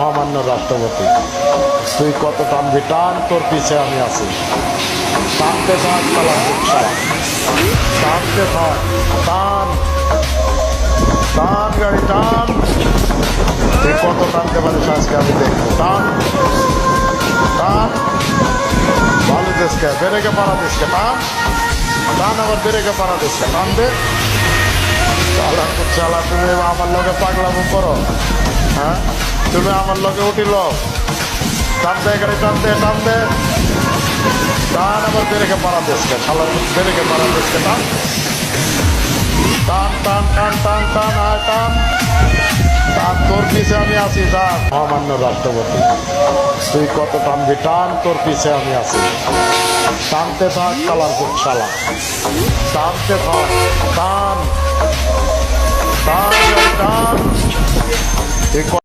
মহামান্য রাষ্ট্রপতি। তুই কত টানবি টান তোর পিছে আমি আছি। টানতে থাক রিক্সা টানতে থাক টান টান গাড়ি টান তুই কত টানতে পারিস আজকে আমি দেখব। টান টান ভালো দেশকে, বেরেকে পাড়া দেশকে টান টান আবার বেরেকে পাড়া দেশকে টান দে। চালা চালা তুমি আমার লগে পাগলামো করো হ্যাঁ তুমি আমার লগে উঠিল টানতে গাড়ি টানতে টানতে টান আবার বেরেকে পাড়া দেশকে শালা বেরেকে পাড়া দেশকে টান টান টান টান টান টান আয় টান টান তোর পিছে আমি আছি যা মহামান্য রাষ্ট্রপতি তুই কত টানবি টান তোর পিছে আমি আছি টানতে থাক কালার শালা টানতে থাক টান টান টান তুই ক-